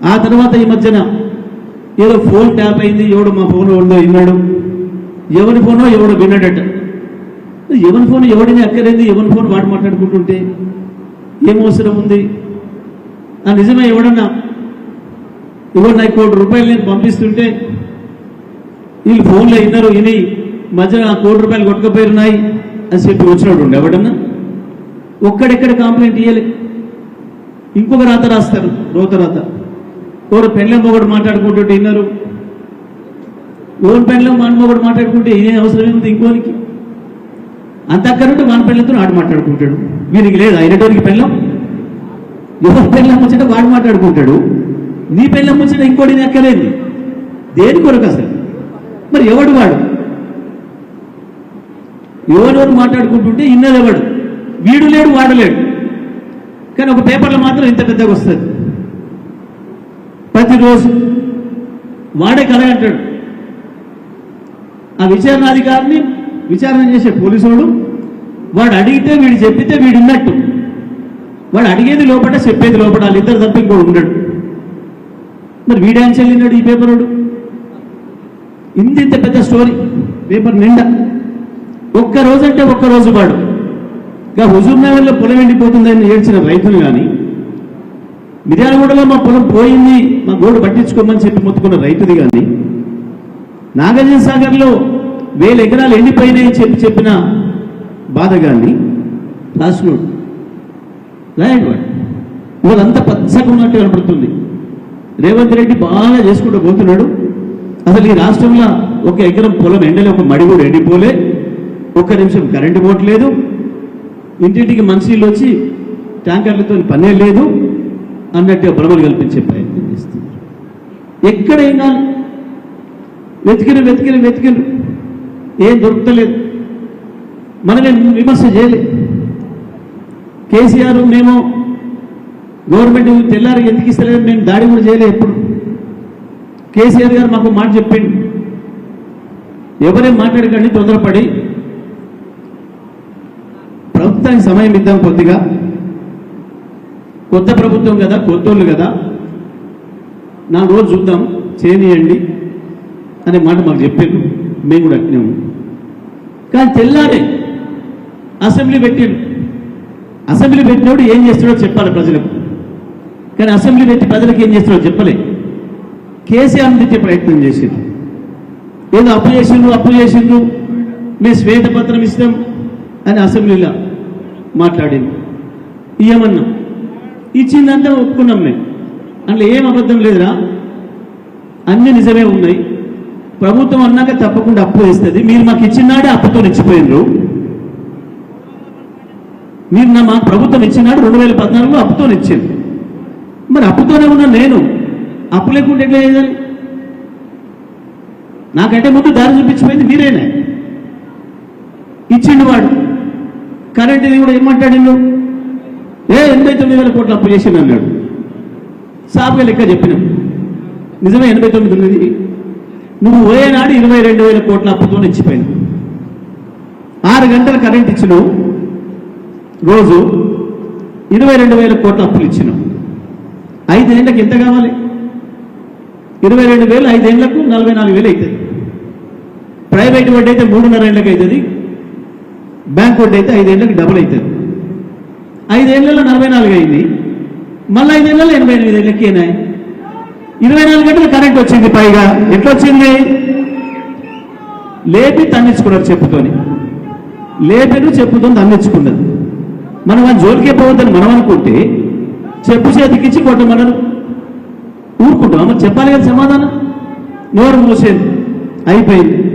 ఆ తర్వాత ఈ మధ్యన ఏదో ఫోన్ ట్యాప్ అయింది ఎవడు మా ఫోన్ ఎవడో విన్నాడు. ఎవరి ఫోనో ఎవడో విన్నాడట. ఎవరి ఫోన్ ఎవడిని అక్కలేదు ఎవరి ఫోన్ వాడు మాట్లాడుకుంటుంటే ఏం అవసరం ఉంది? ఆ నిజమే ఎవడన్నా ఇవ్వండి నాకు కోటి రూపాయలు నేను పంపిస్తుంటే వీళ్ళు ఫోన్లో విన్నారు విని మధ్యన ఆ కోటి రూపాయలు కొట్టుకపోయినాయి అని చెప్పి వచ్చినట్టు ఉండే ఎవడన్నా? ఒక్కడెక్కడ కంప్లైంట్ ఇయ్యలే? ఇంకొక రాత రాస్తారు రోత రాత. ఎవరు పెళ్ళం ఒకటి మాట్లాడుకుంటుంటే విన్నారు ఓన్ పెళ్ళం మన ఒకటి మాట్లాడుకుంటే ఇదే అవసరం ఏముంది ఇంకోనికి అంత మన పెళ్ళంతో ఆడు మాట్లాడుకుంటాడు. వీరికి లేదు అయినటువంటి పెళ్ళం ఎవరి పెళ్ళం వచ్చినా వాడు మాట్లాడుకుంటాడు? నీ పెళ్ళం వచ్చినా ఇంకోటి ఎక్కలేదు దేని కొరకు అసలు? మరి ఎవడు వాడు? ఎవరెవరు మాట్లాడుకుంటుంటే ఇన్నది ఎవడు వీడు లేడు వాడు లేడు. కానీ ఒక పేపర్లో మాత్రం ఇంత పెద్దగా వస్తుంది. ప్రతిరోజు వాడే కథ అంటాడు. ఆ విచారణాధికారిని విచారణ చేసే పోలీసుడు వాడు అడిగితే వీడు చెప్పితే వీడు ఉన్నట్టు. వాడు అడిగేది లోపల చెప్పేది లోపల వాళ్ళిద్దరు తప్ప ఇంకోడు ఉండడు. మరి వీడేం చెల్లినాడు ఈ పేపరోడు? ఇంత ఇంత పెద్ద స్టోరీ పేపర్ నిండా. ఒక్క రోజు అంటే ఒక్క రోజు వాడు. ఇంకా హుజూర్ నగర్లో పొలం ఎండిపోతుందని ఏడ్చిన రైతులు కానీ మిర్యాలగూడలో మా పొలం పోయింది మా గోడు పట్టించుకోమని చెప్పి మొత్తుకున్న రైతుది కానీ నాగార్జున సాగర్లో వేల ఎకరాలు ఎండిపోయినాయని చెప్పి చెప్పిన బాధ కానీ రాసినోడు రాయండి వాడు. వాళ్ళంతా పచ్చగా ఉన్నట్టు కనపడుతుంది. రేవంత్ రెడ్డి బాగా చేసుకుంటూ పోతున్నాడు. అసలు ఈ రాష్ట్రంలో ఒక ఎకరం పొలం ఎండలే ఒక మడి కూడా ఎండిపోలే. ఒక్క నిమిషం కరెంటు పోవట్లేదు. ఇంటింటికి మనుషులు వచ్చి ట్యాంకర్లతో పనే లేదు. అన్నట్టుగా భ్రమలు కల్పించే ప్రయత్నం చేస్తున్నారు ఎక్కడైనా వెతికిన వెతికిన వెతికిన ఏం దొరకలేదు. మనమే విమర్శ చేయలేదు కేసీఆర్ మేము గవర్నమెంట్ తెల్లారి ఎందుకు ఇస్తలేదు మేము దాడి కూడా చేయలేదు ఎప్పుడు. కేసీఆర్ గారు మాకు మాట చెప్పిండు. ఎవరేం మాట్లాడకండి తొందరపడి. ప్రభుత్వానికి సమయం ఇద్దాం కొద్దిగా. కొత్త ప్రభుత్వం కదా కొత్తోళ్ళు కదా. నా రోజు చూద్దాం చేయనియండి అనే మాట మాకు చెప్పారు. మేము కూడా అట్నే కానీ తెల్లారే అసెంబ్లీ పెట్టాడు. అసెంబ్లీ పెట్టినప్పుడు ఏం చేస్తాడో చెప్పాలి ప్రజలకు. కానీ అసెంబ్లీ పెట్టి ప్రజలకు ఏం చేస్తాడో చెప్పలే. కేసీఆర్ తెచ్చే ప్రయత్నం చేసిండు. ఏదో అప్పు చేసిండ్రు అప్పు చేసిండు. మేము శ్వేతపత్రం ఇస్తాం అని అసెంబ్లీలో మాట్లాడింది ఇయ్యమన్నాం ఇచ్చిందంతా ఒప్పుకున్నాం మేము. అందులో ఏం అబద్ధం లేదురా? అన్ని నిజమే ఉన్నాయి. ప్రభుత్వం అన్నాక తప్పకుండా అప్పు వేస్తుంది. మీరు మాకు ఇచ్చినాడే అప్పుతో ఇచ్చిపోయినరు మీరు నా మాకు ప్రభుత్వం ఇచ్చినాడు రెండు వేల పద్నాలుగులో అప్పుతో ఇచ్చింది మరి అప్పుతోనే ఉన్న నేను. అప్పు లేకుండా ఎట్లా చేయాలి? నాకంటే ముందు దారి చూపించిపోయింది మీరేనే. ఇచ్చిండు వాడు. కరెంట్ ఇది కూడా ఏమంటాడు ఏ ఎనభై తొమ్మిది వేల కోట్లు అప్పు చేసింది అన్నాడు. సాఫ్గా లెక్క చెప్పినాం. నిజమే ఎనభై తొమ్మిది ఉన్నది. నువ్వు పోయేనాడు ఇరవై రెండు వేల కోట్ల అప్పుతో ఇచ్చిపోయింది ఆరు గంటల కరెంట్ ఇచ్చిన రోజు ఇరవై రెండు వేల కోట్ల అప్పులు ఇచ్చినావు. ఐదేళ్ళకు ఎంత కావాలి? ఇరవై రెండు వేలు ఐదేళ్ళకు నలభై నాలుగు వేలు అవుతుంది. ప్రైవేట్ వడ్డీ అయితే మూడున్నర ఏళ్ళకి అవుతుంది. బ్యాంక్ వడ్డీ అయితే ఐదేళ్ళకు డబుల్ అవుతుంది. ఐదేళ్ళలో నలభై నాలుగు అయింది మళ్ళీ ఐదేళ్ళలో ఎనభై ఎనిమిది ఏళ్ళకి అయినాయి ఇరవై నాలుగు గంటలు కరెంట్ వచ్చింది పైగా. ఎట్లా వచ్చింది లేపి తన్నించుకున్నారు చెప్పుతోని లేపెను చెప్పుతో తన్నించుకున్నది మనం ఆ జోలికే పోవద్దని మనం అనుకుంటే చెప్పు చేతికిచ్చి కొట్టమన్నారు. ఊరుకుంటాం. మరి చెప్పాలి కదా సమాధానం? నోరు మూసేది అయిపోయింది.